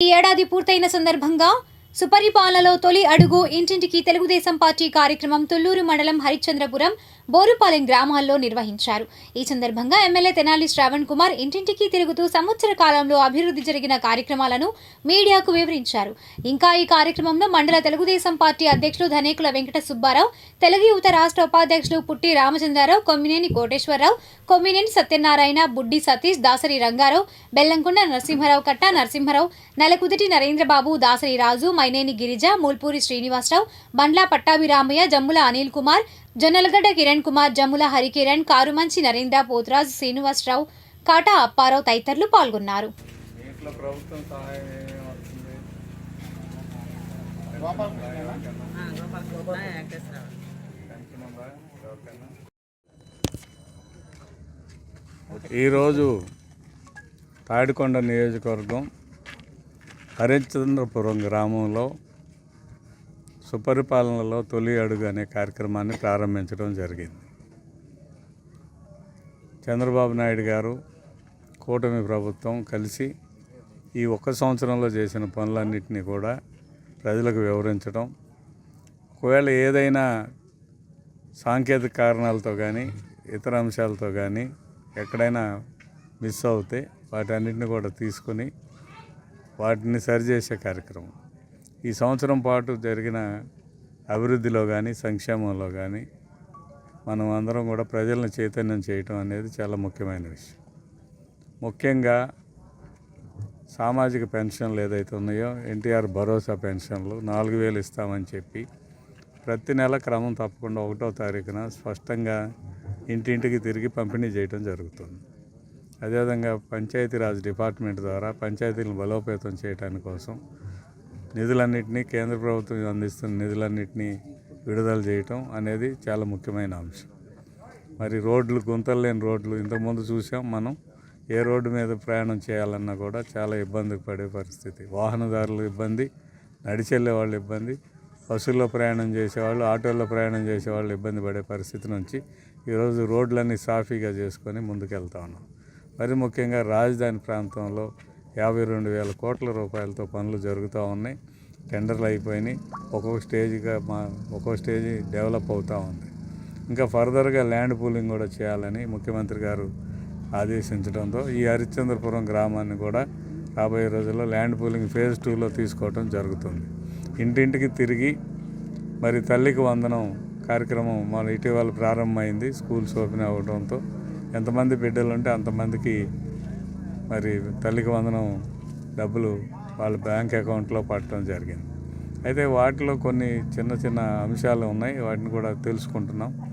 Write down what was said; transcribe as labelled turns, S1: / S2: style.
S1: ఈ ఏడాది పూర్తయిన సందర్భంగా సుపరిపాలనలో తొలి అడుగు ఇంటింటికి తెలుగుదేశం పార్టీ కార్యక్రమం తుల్లూరు మండలం హరిశ్చంద్రపురం బోరుపాలెం గ్రామాల్లో నిర్వహించారు. ఈ సందర్భంగా ఎమ్మెల్యే తెనాలి శ్రావణ్ కుమార్ ఇంటింటికి తిరుగుతూ సంవత్సర కాలంలో అభివృద్ధి జరిగిన కార్యక్రమాలను మీడియాకు వివరించారు. ఇంకా ఈ కార్యక్రమంలో మండల తెలుగుదేశం పార్టీ అధ్యక్షులు ధనేకుల వెంకట సుబ్బారావు తెలుగు యువత రాష్ట్ర ఉపాధ్యక్షులు పుట్టి రామచంద్రారావు కొమ్మినేని కోటేశ్వరరావు కొమ్మినేని సత్యనారాయణ బుడ్డి సతీష్ దాసరి రంగారావు బెల్లంకొండ నరసింహారావు కట్ట నరసింహారావు నలకుదిటి నరేంద్రబాబు దాసరి రాజు మైనేని గిరిజ మూల్పూరి శ్రీనివాసరావు బండ్ల పట్టాభిరామయ్య జమ్ముల అనిల్ కుమార్ జొన్నలగడ్డ కిరణ్ కుమార్ జమ్ముల హరికిరణ్ కారుమంచి నరేంద్ర పోతరాజు శ్రీనివాసరావు కాటా అప్పారావు తదితరులు పాల్గొన్నారు.
S2: ఈరోజు తాడికొండ నియోజకవర్గం హరిశ్చంద్రపురం గ్రామంలో సుపరిపాలనలో తొలి అడుగు అనే కార్యక్రమాన్ని ప్రారంభించడం జరిగింది. చంద్రబాబు నాయుడు గారు కూటమి ప్రభుత్వం కలిసి ఈ ఒక్క సంవత్సరంలో చేసిన పనులన్నింటినీ కూడా ప్రజలకు వివరించడం ఒకవేళ ఏదైనా సాంకేతిక కారణాలతో కానీ ఇతర అంశాలతో కానీ ఎక్కడైనా మిస్ అవుతే వాటన్నిటిని కూడా తీసుకొని వాటిని సరిచేసే కార్యక్రమం. ఈ సంవత్సరం పాటు జరిగిన అభివృద్ధిలో కానీ సంక్షేమంలో కానీ మనం అందరం కూడా ప్రజలను చైతన్యం చేయటం అనేది చాలా ముఖ్యమైన విషయం. ముఖ్యంగా సామాజిక పెన్షన్లు ఏదైతే ఉన్నాయో ఎన్టీఆర్ భరోసా పెన్షన్లు నాలుగు వేలు ఇస్తామని చెప్పి ప్రతి నెల క్రమం తప్పకుండా ఒకటో తారీఖున స్పష్టంగా ఇంటింటికి తిరిగి పంపిణీ చేయడం జరుగుతుంది. అదేవిధంగా పంచాయతీరాజ్ డిపార్ట్మెంట్ ద్వారా పంచాయతీలను బలోపేతం చేయడానికి కోసం నిధులన్నింటినీ కేంద్ర ప్రభుత్వం అందిస్తున్న నిధులన్నింటినీ విడుదల చేయటం అనేది చాలా ముఖ్యమైన అంశం. మరి రోడ్లు గుంతలు లేని రోడ్లు ఇంతకుముందు చూసాం మనం. ఏ రోడ్డు మీద ప్రయాణం చేయాలన్నా కూడా చాలా ఇబ్బంది పడే పరిస్థితి. వాహనదారులు ఇబ్బంది నడిచెళ్ళే వాళ్ళు ఇబ్బంది బస్సుల్లో ప్రయాణం చేసేవాళ్ళు ఆటోల్లో ప్రయాణం చేసేవాళ్ళు ఇబ్బంది పడే పరిస్థితి నుంచి ఈరోజు రోడ్లన్నీ సాఫీగా చేసుకొని ముందుకెళ్తా ఉన్నాం. మరి ముఖ్యంగా రాజధాని ప్రాంతంలో యాభై రెండు వేల కోట్ల రూపాయలతో పనులు జరుగుతూ ఉన్నాయి. టెండర్లు అయిపోయినాయి. ఒక్కొక్క స్టేజ్గా మా ఒక్కొక్క స్టేజ్ డెవలప్ అవుతూ ఉంది. ఇంకా ఫర్దర్గా ల్యాండ్ పూలింగ్ కూడా చేయాలని ముఖ్యమంత్రి గారు ఆదేశించడంతో ఈ హరిశ్చంద్రపురం గ్రామాన్ని కూడా రాబోయే రోజుల్లో ల్యాండ్ పూలింగ్ ఫేజ్ టూలో తీసుకోవడం జరుగుతుంది. ఇంటింటికి తిరిగి మరి తల్లికి వందనం కార్యక్రమం మన ఇటీవల ప్రారంభమైంది. స్కూల్స్ ఓపెన్ అవ్వడంతో ఎంతమంది బిడ్డలు ఉంటే అంతమందికి మరి తల్లికి వందనం డబ్బులు వాళ్ళ బ్యాంక్ అకౌంట్లో పట్టడం జరిగింది. అయితే వాటిలో కొన్ని చిన్న చిన్న అంశాలు ఉన్నాయి వాటిని కూడా తెలుసుకుంటున్నాం.